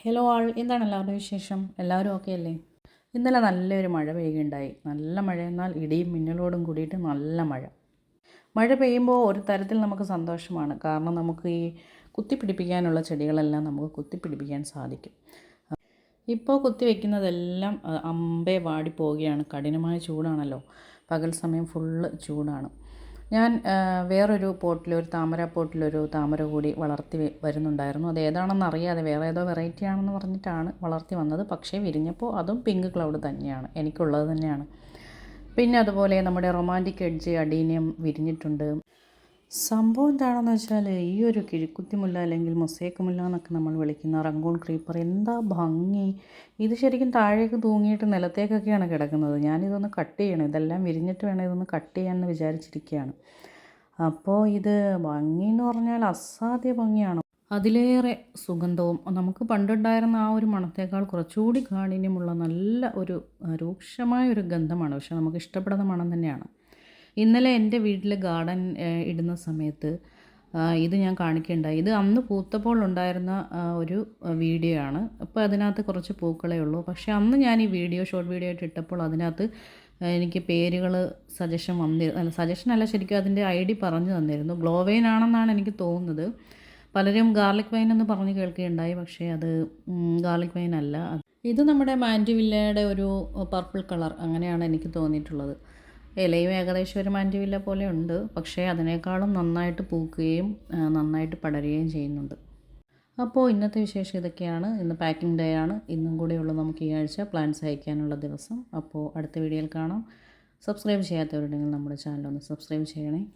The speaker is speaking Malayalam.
ഹലോ ആൾ എന്താണ് എല്ലാവരുടെ വിശേഷം? എല്ലാവരും ഓക്കെ അല്ലേ? ഇന്നലെ നല്ലൊരു മഴ പെയ്യുകയുണ്ടായി. നല്ല മഴ എന്നാൽ ഇടിയും മിന്നലോടും കൂടിയിട്ട് നല്ല മഴ. മഴ പെയ്യുമ്പോൾ ഒരു തരത്തിൽ നമുക്ക് സന്തോഷമാണ്. കാരണം നമുക്ക് ഈ കുത്തിപ്പിടിപ്പിക്കാനുള്ള ചെടികളെല്ലാം നമുക്ക് കുത്തിപ്പിടിപ്പിക്കാൻ സാധിക്കും. ഇപ്പോൾ കുത്തി വെക്കുന്നതെല്ലാം അമ്പേ വാടിപ്പോവുകയാണ് കഠിനമായ ചൂടാണല്ലോ. പകൽ സമയം ഫുള്ള് ചൂടാണ്. ഞാൻ വേറൊരു പോട്ടിലൊരു താമര പോട്ടിലൊരു താമര കൂടി വളർത്തി വരുന്നുണ്ടായിരുന്നു. അത് ഏതാണെന്ന് അറിയാതെ വേറെ ഏതോ വെറൈറ്റി ആണെന്ന് പറഞ്ഞിട്ടാണ് വളർത്തി വന്നത്. പക്ഷേ വിരിഞ്ഞപ്പോൾ അതും പിങ്ക് ക്ലൗഡ് തന്നെയാണ്. എനിക്കുള്ളത് തന്നെയാണ്. പിന്നെ അതുപോലെ നമ്മുടെ റൊമാന്റിക് എഡ്ജ് അഡീനിയം വിരിഞ്ഞിട്ടുണ്ട്. സംഭവം എന്താണെന്ന് വെച്ചാൽ ഈ ഒരു കിഴിക്കുത്തിമുല്ല അല്ലെങ്കിൽ മൊസേക്ക് മുല്ല എന്നൊക്കെ നമ്മൾ വിളിക്കുന്ന റംഗൂൺ ക്രീപ്പർ എന്താ ഭംഗി? ഇത് ശരിക്കും താഴേക്ക് തൂങ്ങിയിട്ട് നിലത്തേക്കൊക്കെയാണ് കിടക്കുന്നത്. ഞാനിതൊന്ന് കട്ട് ചെയ്യണം. ഇതെല്ലാം വിരിഞ്ഞിട്ട് വേണം ഇതൊന്ന് കട്ട് ചെയ്യാമെന്ന് വിചാരിച്ചിരിക്കുകയാണ്. അപ്പോൾ ഇത് ഭംഗി എന്ന് പറഞ്ഞാൽ അസാധ്യ ഭംഗിയാണ്. അതിലേറെ സുഗന്ധവും നമുക്ക് പണ്ടുണ്ടായിരുന്ന ആ ഒരു മണത്തേക്കാൾ കുറച്ചുകൂടി കാഠിന്യമുള്ള നല്ല ഒരു രൂക്ഷമായ ഒരു ഗന്ധമാണ്. പക്ഷെ നമുക്ക് ഇഷ്ടപ്പെടുന്ന മണം തന്നെയാണ്. ഇന്നലെ എന്റെ വീട്ടിൽ ഗാർഡൻ ഇടുന്ന സമയത്ത് ഇത് ഞാൻ കാണിക്കുകയുണ്ടായി ഇത് അന്ന് പൂത്തപ്പോൾ ഉണ്ടായിരുന്ന ഒരു വീഡിയോ ആണ്. അപ്പോൾ അതിനകത്ത് കുറച്ച് പൂക്കളേ ഉള്ളൂ. പക്ഷേ അന്ന് ഞാൻ ഈ വീഡിയോ ഷോർട്ട് വീഡിയോ ആയിട്ട് ഇട്ടപ്പോൾ അതിനകത്ത് എനിക്ക് പേരുകൾ സജഷൻ വന്നിരുന്നു അല്ല സജഷൻ അല്ല ശരിക്കും അതിന്റെ ഐ ഡി പറഞ്ഞു തന്നിരുന്നു. ഗ്ലോവെയിൻ ആണെന്നാണ് എനിക്ക് തോന്നുന്നത്. പലരും ഗാർലിക് വൈൻ എന്ന് പറഞ്ഞ് കേൾക്കുകയുണ്ടായി പക്ഷേ അത് ഗാർലിക് വൈൻ അല്ല. ഇത് നമ്മുടെ മാൻഡിവില്ലയുടെ ഒരു പർപ്പിൾ കളർ അങ്ങനെയാണ് എനിക്ക് തോന്നിയിട്ടുള്ളത്. ഇലയും ഏകദേശം ഒരു മാൻഡിവില്ല പോലെ ഉണ്ട്. പക്ഷേ അതിനേക്കാളും നന്നായിട്ട് പൂക്കുകയും നന്നായിട്ട് പടരുകയും ചെയ്യുന്നുണ്ട്. അപ്പോൾ ഇന്നത്തെ വിശേഷം ഇതൊക്കെയാണ്. ഇന്ന് പാക്കിംഗ് ഡേ ആണ്. ഇന്നും കൂടെയുള്ള നമുക്ക് ഈ ആഴ്ച പ്ലാന്റ്സ് അയക്കാനുള്ള ദിവസം. അപ്പോൾ അടുത്ത വീഡിയോയിൽ കാണാം. സബ്സ്ക്രൈബ് ചെയ്യാത്തവരുണ്ടെങ്കിൽ നമ്മുടെ ചാനൽ ഒന്ന് സബ്സ്ക്രൈബ് ചെയ്യണേ.